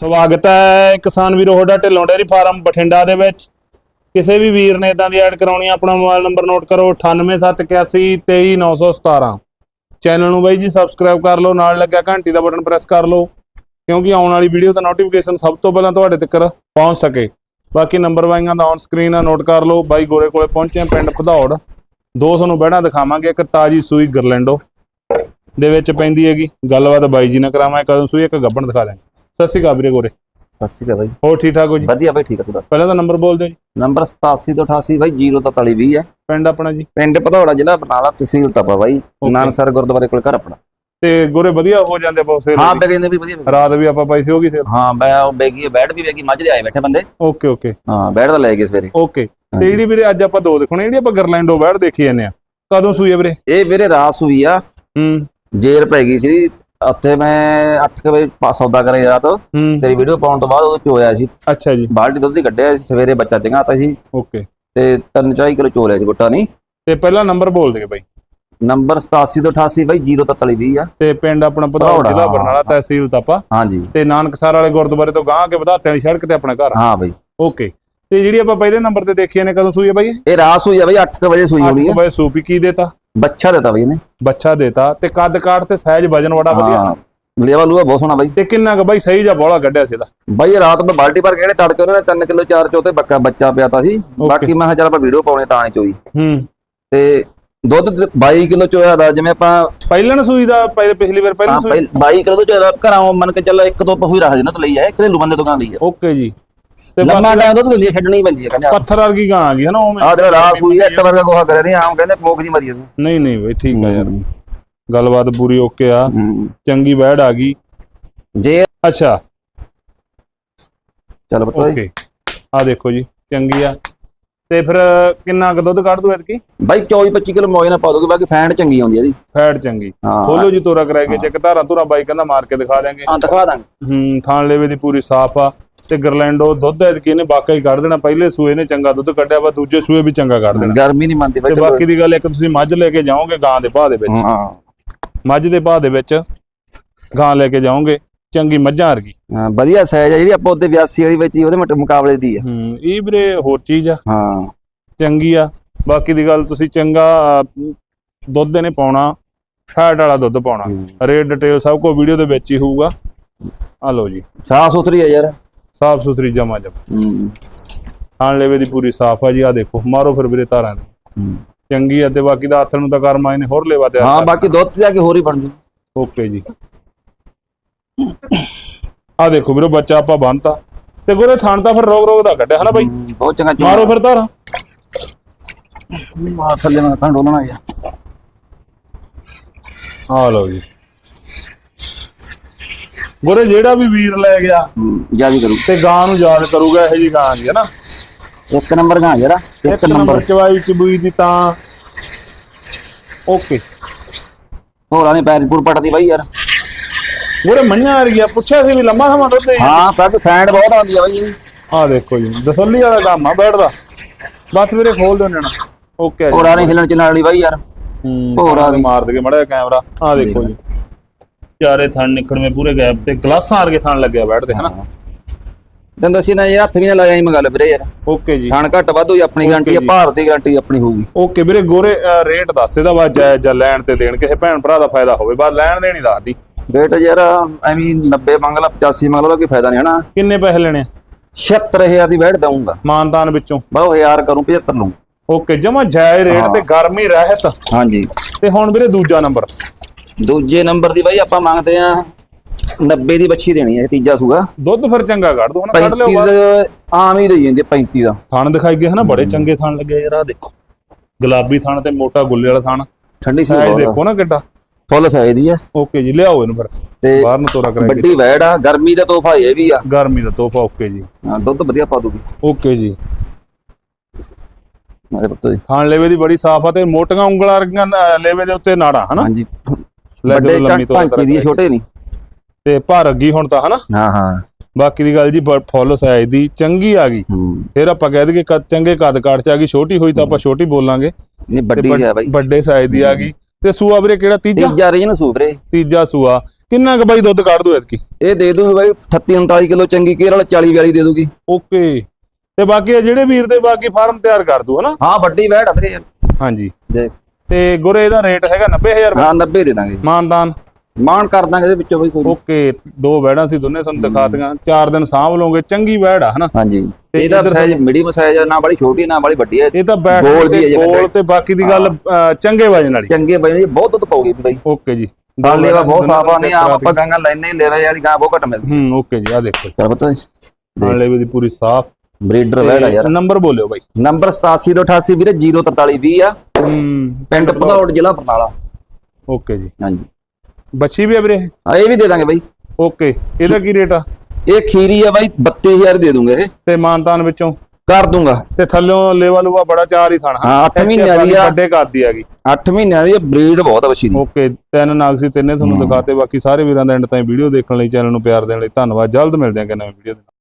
ਸਵਾਗਤ ਹੈ ਕਿਸਾਨ ਵੀਰੋ ਤੁਹਾਡਾ ਢਿੱਲੋਂ ਡੇਅਰੀ ਫਾਰਮ ਬਠਿੰਡਾ ਦੇ ਵਿੱਚ। ਕਿਸੇ ਵੀ ਵੀਰ ਨੇ ਇਦਾਂ ਦੀ ਐਡ ਕਰਾਉਣੀ ਆਪਣਾ ਮੋਬਾਈਲ ਨੰਬਰ ਨੋਟ ਕਰੋ 9871823917 ਚੈਨਲ ਨੂੰ ਬਾਈ ਜੀ ਸਬਸਕ੍ਰਾਈਬ ਕਰ ਲਓ, ਨਾਲ ਲੱਗਿਆ ਘੰਟੀ ਦਾ ਬਟਨ ਪ੍ਰੈਸ ਕਰ ਲਓ, ਕਿਉਂਕਿ ਆਉਣ ਵਾਲੀ ਵੀਡੀਓ ਦਾ ਨੋਟੀਫਿਕੇਸ਼ਨ ਸਭ ਤੋਂ ਪਹਿਲਾਂ ਤੁਹਾਡੇ ਤੱਕ ਪਹੁੰਚ ਸਕੇ। ਬਾਕੀ ਨੰਬਰ ਵਾਈਆਂ ਦਾ ਔਨ ਸਕਰੀਨ ਆ ਨੋਟ ਕਰ ਲਓ, ਬਾਈ ਗੋਰੇ ਕੋਲੇ ਪਹੁੰਚੇ ਪਿੰਡ ਭਦੌੜ। ਦੋ ਤੁਹਾਨੂੰ ਬਹਿਣਾ ਦਿਖਾਵਾਂਗੇ, ਇੱਕ ਤਾਜੀ ਸੂਈ ਗਰਲੈਂਡੋ ਦੇ ਵਿੱਚ ਪੈਂਦੀ ਹੈਗੀ। ਗੱਲਬਾਤ ਬਾਈ ਜੀ ਨਾਲ ਕਰਾਵਾਂ ਕਦੋਂ ਸੂਈ ਇੱਕ ਗੱਬਣ ਦਿਖਾ ਦਾਂਗੇ ਸਤਿ ਸ਼੍ਰੀ ਅਕਾਲ ਵੀਰੇ ਗੋਰੇ। ਸਤਿ ਸ਼੍ਰੀ ਅਕਾਲ ਬਾਈ। ਹੋਰ ਠੀਕ ਠਾਕ ਹੋ ਜੀ? ਵਧੀਆ ਬਾਈ ਠੀਕ ਆ ਤੂੰ ਦੱਸ ਪਹਿਲਾਂ ਤਾਂ ਨੰਬਰ ਬੋਲ ਦਿਓ ਜੀ। ਨੰਬਰ 87 ਤੋਂ 88 ਬਾਈ 04320 ਹੈ ਪਿੰਡ ਆਪਣਾ ਜੀ? ਪਿੰਡ ਭਦੌੜਾ ਜ਼ਿਲ੍ਹਾ ਬਰਨਾਲਾ ਤਹਿਸੀਲ ਤਪਾ ਬਾਈ ਨਾਨਸਰ ਗੁਰਦੁਆਰੇ ਕੋਲ ਘਰ ਆਪਣਾ। ਤੇ ਗੋਰੇ ਵਧੀਆ ਹੋ ਜਾਂਦੇ ਬਹੁਤ ਸੇਲ ਹਾਂ ਬੈਗੇ ਨੇ ਵੀ ਵਧੀਆ। ਰਾਤ ਵੀ ਆਪਾਂ ਪਾਈ ਸੀ ਹੋਗੀ ਸੇਲ ਹਾਂ ਬੈ ਉਹ ਬੈਗੀ ਬੈਠ ਵੀ ਬੈਗੀ ਮੱਝ ਦੇ ਆਏ ਬੈਠੇ ਬੰਦੇ। Okay okay. ਹਾਂ ਬੈਠ ਤਾਂ ਲੈ ਗਏ ਸਵੇਰੇ। ਓਕੇ। ਤੇ ਜਿਹੜੀ ਵੀਰੇ ਅੱਜ ਆਪਾਂ ਦੋ ਦਿਖਾਉਣੇ ਜਿਹੜੀ ਆਪਾਂ ਗਰਲੈਂਡੋ ਬੈਠ ਦੇਖੀ ਜਾਂਦੇ ਆ ਕਦੋਂ ਸੂਈ ਵੀਰੇ? ਇਹ ਵੀਰੇ ਰਾਤ ਹੋਈ ਆ। ਹੂੰ। ਜੇਰ ਪੈ ਗਈ ਸੀ ਉੱਥੇ ਮੈਂ 8 ਵਜੇ ਪਾ- ਸੌਦਾ ਕਰੇ ਰਾਤ ਹੂੰ। ਤੇਰੀ ਵੀਡੀਓ ਪਾਉਣ ਤੋਂ ਬਾਅਦ ਉਹ ਚੋਇਆ ਸੀ। ਅੱਛਾ ਜੀ। ਬਾਲਟੀ ਦੁੱਧ ਦੀ ਕੱਢਿਆ ਸੀ, ਸਵੇਰੇ ਬੱਚਾ ਚੰਗਾਤਾ ਸੀ। ਓਕੇ। ਤੇ 3-4 ਕਿਲੋ ਚੋਲਿਆ ਸੀ ਗੁੱਟਾ ਨਹੀਂ ਤੇ ਪਹਿਲਾ ਨੰਬਰ ਬੋਲ ਦੇ ਬਾਈ। ਨੰਬਰ 87 ਤੋਂ 88 ਬਾਈ 04320 ਆ। ਤੇ ਪਿੰਡ ਆਪਣਾ ਭਦੌੜ, ਜ਼ਿਲ੍ਹਾ ਹਾਂ। ਬਰਨਾਲਾ ਤਹਿਸੀਲ ਤਾਪਾ ਹਾਂਜੀ। ਤੇ ਨਾਨਕਸਰ ਵਾਲੇ ਗੁਰਦੁਆਰੇ ਤੋਂ ਗਾਂ ਕੇ ਵਧਾਤੇ ਵਾਲੀ ਸੜਕ ਤੇ ਆਪਣਾ ਘਰ। ਆ। ਹਾਂ ਬਾਈ। ਓਕੇ। ਤੇ ਜਿਹੜੀ ਆਪਾਂ ਪਹਿਲੇ ਨੰਬਰ ਤੇ ਦੇਖੀ ਨੇ ਕਦੋਂ ਸੂਈ ਆ ਬਾਈ ਇਹ? ਰਾਸ ਹੋਈ ਆ ਬਾਈ 8 ਵਜੇ ਸੂਈ ਹੋਣੀ 8 ਆ ਵਜੇ ਸੂਪੀ ਕੀ ਦੇਤਾ? ਬੱਚਾ ਦਿੱਤਾ ਬਾਈ ਇਹਨੇ। ਬੱਚਾ ਦੇਤਾ ਤੇ ਕੱਦ ਕਾਠ ਤੇ ਸਾਈਜ਼ ਵਜਨ ਬੜਾ ਵਧੀਆ। ਹਾਂ ਲੇਵਾ ਲੂਆ ਬਹੁਤ ਸੋਹਣਾ ਬਾਈ। ਤੇ ਕਿੰਨਾ ਕੁ ਬਾਈ ਸਹੀ ਜਾਂ ਬੋਲਾ ਕੱਢਿਆ ਸੀ ਇਹਦਾ। ਬਾਈ ਰਾਤ ਮੈਂ ਬਾਲਟੀ ਭਰ ਕੇ ਇਹਨੇ ਤੜਕੇ ਉਹਨਾਂ ਨੇ 3 ਕਿਲੋ 4 ਚੋਤੇ ਬੱਕਾ ਬੱਚਾ ਪਿਆਤਾ ਸੀ। ਬਾਕੀ ਮੈਂ ਕਿਹਾ ਚੱਲ ਆਪਾਂ ਵੀਡੀਓ ਪਾਉਣੇ ਤਾਂ ਨਹੀਂ ਚੋਈ। ਹੂੰ। ਤੇ ਦੁੱਧ ਤੇ 22 ਕਿਲੋ ਚੋਇਆ ਦਾ ਜਿਵੇਂ ਆਪਾਂ ਪਹਿਲਣ ਸੂਈ ਦਾ ਪਹਿਲੇ ਪਿਛਲੀ ਵਾਰ ਪਹਿਲਾਂ ਸੂਈ? ਪਹਿਲ- 22 ਕਿਲੋ ਤੋਂ ਚੋਇਆ ਘਰਾਂ ਮੰਨ ਕੇ ਚੱਲ ਇੱਕ ਦੋ ਪਹੂ ਹੀ ਰੱਖ ਦੇਣਾ ਤੇ ਲਈ ਹੈ ਘਰੇਲੂ ਬੰਦੇ ਤੋਂ ਗਾਂ ਲਈ ਹੈ ਓਕੇ ਜੀ। ਲੰਮਾ ਟਾਈਮ ਦੁੱਧ ਦਿੰਦੀ ਹੈ ਛੱਡਣੀ ਪੈਂਦੀ ਹੈ ਕਹਿੰਦਾ ਪੱਥਰ ਵਰਗੀ ਗਾਂ ਆ ਗਈ ਹੈ ਨਾ ਉਵੇਂ। ਆਹ ਜਿਹੜਾ ਰਾਤ ਹੋਈ ਇੱਕ ਵਰਗਾ ਗੋਹਾ ਕਰਿਆ ਨਹੀਂ ਆਮ ਕਹਿੰਦੇ ਮੋਕ ਨਹੀਂ ਮਰੀ ਜਾਂਦੀ ਨਹੀਂ ਨਹੀਂ ਬਈ ਠੀਕ ਆ ਯਾਰ। ਗੱਲਬਾਤ ਪੂਰੀ ਓਕੇ ਆ। ਚੰਗੀ ਬੈੜ ਆ ਗਈ। ਜੇ ਅੱਛਾ। ਚੱਲ ਪਤਾ ਓਕੇ। ਆ ਦੇਖੋ ਜੀ ਚੰਗੀ ਆ। ਤੇ ਫਿਰ ਕਿੰਨਾ ਕੁ ਦੁੱਧ ਕੱਢ ਦੂ ਐਤਕੀ? ਬਾਈ 24 25 ਕਿਲੋ ਮੋਏ ਨਾਲ ਪਾ ਦੋਗੇ ਬਾਕੀ ਫੈਂਟ ਚੰਗੀ ਆਉਂਦੀ ਹੈ ਜੀ ਫੈਟ ਚੰਗੀ। ਹਾਂ। ਖੋਲੋ ਜੀ ਤੋਰਾ ਕਰਾਏ ਕੇ ਚੈੱਕ ਧਾਰਾਂ ਧੁਰਾਂ ਬਾਈ ਕਹਿੰਦਾ ਮਾਰ ਕੇ ਦਿਖਾ ਦਿਆਂਗੇ। ਹਾਂ ਦਿਖਾ ਦਾਂਗੇ। ਹੂੰ ਥਾਣ ਲੇਵੇ ਦੀ ਪੂਰੀ ਸਾਫ਼ ਆ। ਤੇ ਗਰਲੈਂਡੋ ਦੁੱਧ ਐਤਕੀ ਇਹਨੇ ਵਾਕਈ ਕੱਢ ਦੇਣਾ। ਪਹਿਲੇ ਸੂਏ ਨੇ ਚੰਗਾ ਦੁੱਧ ਕੱਢਿਆ ਵਾ ਦੂਜੇ ਸੂਏ ਵੀ ਚੰਗਾ ਕੱਢ ਦੇਣਾ। ਗਰਮੀ ਨਹੀਂ ਮੰਨਦੀ ਬਾਈ ਤੇ ਬਾਕੀ ਦੀ ਗੱਲ ਇੱਕ ਤੁਸੀਂ ਮੱਝ ਲੈ ਕੇ ਜਾਓਗੇ ਗਾਂ ਦੇ ਭਾਅ ਦੇ ਵਿੱਚ। ਹਾਂ। ਮੱਝ ਦੇ ਭਾਅ ਦੇ ਵਿੱਚ ਗਾਂ ਲੈ ਕੇ ਜਾਓਗੇ ਚੰਗੀ ਮੱਝਾਂ ਵਰਗੀ। ਹਾਂ ਵਧੀਆ ਸਾਈਜ਼ ਹੈ ਜਿਹੜੀ ਆਪਾਂ ਉਹਦੇ 82 ਵਾਲੀ ਵਿੱਚ ਉਹਦੇ ਮੁਕ- ਮੁਕਾਬਲੇ ਦੀ ਹੈ ਹੂੰ ਇਹ ਵੀਰੇ ਹੋਰ ਚੀਜ਼ ਆ। ਹਾਂ। ਚੰਗੀ ਆ। ਬਾਕੀ ਦੀ ਗੱਲ ਤੁਸੀਂ ਚੰਗਾ ਦੁੱਧ ਇਹਨੇ ਪਾਉਣਾ ਫੈਟ ਵਾਲਾ ਦੁੱਧ ਪਾਉਣਾ। ਰੇਟ ਡਿਟੇਲ ਸਭ ਕੁਝ ਵੀਡੀਓ ਦੇ ਵਿੱਚ ਹੀ ਹੋਊਗਾ। ਆ ਲਓ ਜੀ। ਸਾਫ਼ ਸੁਥਰੀ ਹੈ ਯਾਰ। ਸਾਫ਼ ਸੁਥਰੀ ਜਮਾ ਜਮ ਹੂੰ ਖਾਣ ਲੈਵੇ ਦੀ ਪੂਰੀ ਸਾਫ਼ ਆ ਜੀ ਆ ਦੇਖੋ ਮਾਰੋ ਫਿਰ ਵੀਰੇ ਤਾਰਾਂ ਨੂੰ ਹੂੰ। ਚੰਗੀ ਆ ਤੇ ਬਾਕੀ ਦਾ ਹੱਥ ਨੂੰ ਤਾਂ ਕਰਮਾ ਇਹਨੇ ਹੋਰ ਲੈਵਾ ਤੇ ਹਾਂ ਬਾਕੀ ਦੁੱਧ ਜਾ ਕੇ ਹੋਰ ਹੀ ਬਣ ਜੂ। ਓਕੇ ਜੀ। ਆ ਦੇਖੋ ਵੀਰੋ ਬੱਚਾ ਆਪਾਂ ਬੰਨਤਾ। ਤੇ ਗੁਰੇ ਥਾਣ ਤਾਂ ਫਿਰ ਰੋਗ ਰੋਗ ਦਾ ਕੱਢਿਆ ਹਨਾ ਬਾਈ? ਬਹੁਤ ਚੰਗਾ ਮਾਰੋ ਫਿਰ ਤਾਰਾਂ। ਮਾਰ ਥੱਲੇ ਮੈਂ ਤਾਂ ਡੋਲਣਾ ਯਾਰ ਆ। ਲਓ ਜੀ। ਗੁਰੇ ਜਿਹੜਾ ਵੀ ਵੀਰ ਲੈ ਗਿਆ ਜਿਆਦੀ ਕਰੂ। ਤੇ ਗਾਂ ਨੂੰ ਯਾਦ ਕਰੂਗਾ ਇਹੋ ਜੀ ਗਾਂ ਦੀ ਹੈ ਨਾ। ਇੱਕ ਨੰਬਰ ਗਾਂ ਯਾਰ ਇੱਕ ਨੰਬਰ ਚਵਾਈ ਚਬੂਈ ਦੀ ਤਾਂ ਓਕੇ। ਹੋਰਾਂ ਨੇ ਪੈਰ ਪੂਰ ਪਟਦੀ ਬਾਈ ਯਾਰ। ਗੁਰੇ ਮੰਨਿਆ ਆ ਗਿਆ ਪੁੱਛਿਆ ਸੀ ਵੀ ਲੰਮਾ ਸਮਾਂ ਦੁੱਧ ਦੇ ਹਾਂ ਪਰ ਫੈਂਡ ਬਹੁਤ ਆਉਂਦੀ ਆ ਬਾਈ। ਆ ਦੇਖੋ ਜੀ ਦਸੱਲੀ ਵਾਲਾ ਕੰਮ ਆ ਬੈਠਦਾ। ਬਸ ਵੀਰੇ ਖੋਲ ਦਿਓ ਨਾ ਓਕੇ ਜੀ। ਹੋਰਾਂ ਨੇ ਹਿਲਣ ਚ ਨਾਲ ਵਾਲੀ ਬਾਈ ਯਾਰ। ਹੋਰ ਮਾਰ ਦਗੇ ਮੜਾ ਕੈਮਰਾ। ਆ ਦੇਖੋ ਜੀ। ਚਾਰੇ ਥਣ ਨਿਕੜਵੇਂ ਪੂਰੇ ਗੈਪ ਤੇ ਗਲਾਸਾਂ ਵਰਗੇ ਥਣ ਲੱਗਿਆ ਬੈਠਦੇ ਹਨਾ? ਤੈਨੂੰ ਦੱਸੀ ਨਾ ਯਾਰ ਹੱਥ ਵੀ ਨਾ ਲਾਇਆ ਹੀ ਮੰਗਾ ਲੈ ਵੀਰੇ ਯਾਰ। ਓਕੇ ਜੀ। ਖਾਣ ਘੱਟ ਵੱਧ ਹੋਈ ਆਪਣੀ ਗਾਰੰਟੀ ਜੀ। ਭਾਰਤ ਗਾਰੰਟੀ ਆਪਣੀ ਹੋਊਗੀ। ਓਕੇ ਵੀਰੇ ਗੋਰੇ ਰੇਟ ਦੱਸ ਦੇ ਦਾ ਜਾਇਜ਼ ਜਾਂ ਲੈਣ ਤੇ ਦੇਣ ਕਿਸੇ ਭੈਣ ਭਰਾ ਦਾ ਫਾਇਦਾ ਹੋਵੇ ਬਾਅਦ ਲੈਣ ਦੇਣੀ ਦੱਸਦੀ ਰੇਟ ਯਾਰ ਐਵੇਂ 90 ਮੰਗ ਲਾ 85 ਮੰਗ ਲਾ ਉਹਦਾ ਕੋਈ ਫਾਇਦਾ ਨਹੀਂ ਹਨਾ? ਕਿੰਨੇ ਪੈਸੇ ਲੈਣੇ ਆ? 76000 ਦੀ ਵੈਟ ਦਊਂਗਾ। ਮਾਨਤਾਨ ਵਿੱਚੋਂ। ਬਾਹੋ ਯਾਰ ਕਰੂੰ 75 ਲਊਂ। ਓਕੇ ਜਮਾ ਜਾਇਜ਼ ਰੇਟ ਤੇ ਗਰਮੀ ਰਹਿਤ। ਹਾਂਜੀ। ਤੇ ਹੁਣ ਵੀਰੇ ਦੂਜਾ ਨੰਬਰ ਦੂਜੇ ਨੰਬਰ ਦੀ ਬਾਈ ਆਪਾਂ ਮੰਗਦੇ ਆ 90 ਦੀ ਬੱਚੀ ਦੇਣੀ ਹੈ ਤੀਜਾ ਸੂਗਾ। ਦੁੱਧ ਫਿਰ ਚੰਗਾ ਕੱਢ ਦੋ ਹਨਾ ਕੱਢ 35 ਲਿਓ ਦਾ ਆਮ ਹੀ ਦੇਈ ਜਾਂਦੀ ਆ 35 ਦਾ ਥਣ ਦਿਖਾਈ ਗਏ ਹਨਾ ਬੜੇ ਚੰਗੇ ਥਣ ਲੱਗੇ ਯਾਰ ਆ ਦੇਖੋ। ਗੁਲਾਬੀ ਥਣ ਤੇ ਮੋਟਾ ਗੁੱਲੇ ਵਾਲਾ ਥਣ। ਠੰਡੀ ਸੀ ਸਾਈਜ਼ ਦੇਖੋ ਨਾ ਕਿੱਡਾ। ਫੁੱਲ ਸਾਈਜ਼ ਦੀ ਆ। ਓਕੇ ਜੀ ਲਿਆਓ ਇਹਨੂੰ ਫਿਰ। ਤੇ ਬਾਹਰ ਨੂੰ ਤੋਰਾ ਕਰਾਂਗੇ ਵੱਡੀ ਵੈੜ ਆ ਗਰਮੀ ਦਾ ਤੋਹਫਾ ਇਹ ਵੀ ਆ। ਗਰਮੀ ਦਾ ਤੋਹਫਾ ਓਕੇ ਜੀ। ਹਾਂ, ਦੁੱਧ ਵਧੀਆ ਪਾ ਦੂਗੀ। ਓਕੇ ਜੀ। ਮੇਰੇ ਪੁੱਤ ਜੀ। ਥਣ ਲੇਵੇ ਦੀ ਬੜੀ ਸਾਫ਼ ਆ ਤੇ ਮੋਟੀਆਂ ਉਂਗਲਾਂ ਵਰਗੀਆਂ ਅਹ, ਲੇਵੇ ਦੇ ਉੱਤੇ ਨਾੜਾਂ ਹਨਾ? ਹਾਂਜੀ। ਲੈ ਵੱਡੇ ਲੰਮੀ ਤੋਰਾ ਢਾਂਚੇ ਦੀ ਛੋਟੇ ਨਹੀਂ। ਤੇ ਭਰ ਅੱਗੀ ਹੁਣ ਤਾਂ ਹਨਾ? ਹਾਂ ਹਾਂ। ਬਾਕੀ ਦੀ ਗੱਲ ਜੀ ਫੁੱਲ ਸਾਈਜ਼ ਦੀ ਚੰਗੀ ਆ ਗਈ। ਫਿਰ ਆਪਾਂ ਕਹਿ ਦਈਏ ਕੱਦ ਚੰਗੇ ਕੱਦ ਕਾਠ ਚ ਆ ਗਈ ਛੋਟੀ ਹੋਈ ਤਾਂ ਆਪਾਂ ਛੋਟੀ ਬੋਲਾਂਗੇ। ਨਹੀਂ ਤੇ ਵੱਡੀ ਹੈ ਬਾਈ। ਵੱਡੇ ਸਾਈਜ਼ ਦੀ ਆ ਗਈ। ਤੇ ਸੂਆ ਵੀਰੇ ਕਿਹੜਾ ਤੀਜਾ? ਤੀਜਾ ਰੀਜਨ ਸੂਪਰੇ ਤੀਜਾ ਸੂਆ। ਕਿੰਨਾ ਕੁ ਬਾਈ ਦੁੱਧ ਕੱਢ ਦੂ ਐਤਕੀ? ਇਹ ਦੇ ਦੂਗੀ ਬਾਈ 38 39 ਕਿਲੋ ਚੰਗੀ ਕੇਰ ਵਾਲਾ 40 42 ਦੇ ਦੂਗੀ ਓਕੇ। ਤੇ ਬਾਕੀ ਜਿਹੜੇ ਵੀਰ ਦੇ ਬਾਕੀ ਫਾਰਮ ਤਿਆਰ ਕਰ ਦੂ ਹਨਾ? ਹਾਂ ਵੱਡੀ ਵੈੜ ਆ ਵੀਰੇ। ਹਾਂਜੀ। ਦੇਖ। ਤੇ ਗੁਰੇ ਇਹਦਾ ਰੇਟ ਹੈਗਾ 90000 ਹਾਂ 90 ਦੇ ਦਾਂਗੇ ਮਾਨਦਾਨ। ਮਾਨ ਕਰ ਦਾਂਗੇ ਇਹਦੇ ਵਿੱਚੋਂ ਬਈ ਕੋਈ। ਓਕੇ ਦੋ ਬੈੜਾਂ ਸੀ ਦੋਨੇ ਤੁਹਾਨੂੰ ਦਿਖਾਤੀਆਂ। ਚਾਰ ਦਿਨ ਸਾਂਭ ਲਓਗੇ ਚੰਗੀ ਬੈੜ ਆ ਹਨਾ? ਹਾਂਜੀ। ਇਹਦਾ ਸਾਈਜ਼ ਮੀਡੀਅਮ ਸਾਈਜ਼ ਨਾ ਬੜੀ ਛੋਟੀ ਨਾ ਬੜੀ ਵੱਡੀ ਹੈ ਇਹ ਤਾਂ ਬੈੜ ਗੋਲ ਦੀ ਹੈ ਤੇ ਗੋਲ ਤੇ ਬਾਕੀ ਦੀ ਗੱਲ ਚੰਗੇ ਵਜਨ ਵਾਲੀ। ਚੰਗੇ ਬਈ ਬਹੁਤ ਦੁੱਧ ਪਾਉਗੀ ਬਾਈ। ਓਕੇ ਜੀ। ਗਾਂ ਲੇਵਾ ਬਹੁਤ ਸਾਫ਼ ਆ ਨਹੀਂ ਆਪ ਆਪਾਂ ਗਾਂਗਾ ਲੈਣੇ ਲੇਵਾ ਵਾਲੀ ਗਾਂ ਬਹੁਤ ਘੱਟ ਮਿਲਦੀ। ਹੂੰ ਓਕੇ ਜੀ ਆ ਦੇਖੋ। ਕਰ ਪਤਾ ਨਾਲ ਲੇਵੇ ਦੀ ਪੂਰੀ ਸਾਫ਼ ਬਰੀਡਰ ਵੈੜ ਯਾਰ। ਨੰਬਰ ਬੋਲਿਓ ਬਾਈ। ਨੰਬਰ 8788 ਵੀਰੇ 04320 ਆ। ਹੂੰ। ਪਿੰਡ ਭਦੌੜ ਜ਼ਿਲ੍ਹਾ ਬਰਨਾਲਾ। ਓਕੇ ਜੀ। ਹਾਂਜੀ। ਬੱਚੀ ਵੀ ਆ ਵੀਰੇ? ਆ ਇਹ ਵੀ ਦੇ ਦਾਂਗੇ ਬਾਈ। ਓਕੇ। ਇਹਦਾ ਕੀ ਰੇਟ ਆ? ਇਹ ਖੀਰੀ ਆ ਬਾਈ 32000 ਦੇ ਦੂੰਗੇ ਇਹ। ਤੇ ਮਾਨਤਾਨ ਵਿੱਚੋਂ? ਕਰ ਦੂੰਗਾ। ਤੇ ਥੱਲਿਓਂ ਲੇਵਾ ਲੂਵਾ ਬੜਾ ਚਾਰ ਹੀ ਥਾਣਾ। ਹਾਂ 8 ਮਹੀਨਿਆਂ ਦੀ ਆ। ਵੱਡੇ ਕੱਦ ਦੀ ਹੈਗੀ। 8 ਮਹੀਨਿਆਂ ਦੀ ਬਰੀਡ ਬਹੁਤ ਆ ਬੱਚੀ ਦੀ। ਓਕੇ ਤਿੰਨ ਨਾਗ ਸੀ ਤਿੰਨੇ ਤੁਹਾਨੂੰ ਦਿਖਾਤੇ ਬਾਕੀ ਸਾਰੇ ਵੀਰਾਂ ਦਾ ਐਂਡ ਤਾਈਂ ਵੀਡੀਓ ਦੇਖਣ ਲਈ ਚੈਨਲ ਨੂੰ ਪਿਆਰ ਦੇਣ ਲਈ ਧੰਨਵਾਦ। ਜਲਦ ਮਿਲਦੇ ਹਾਂ ਕਿ ਨਵੀਂ ਵੀਡੀਓ ਦੇ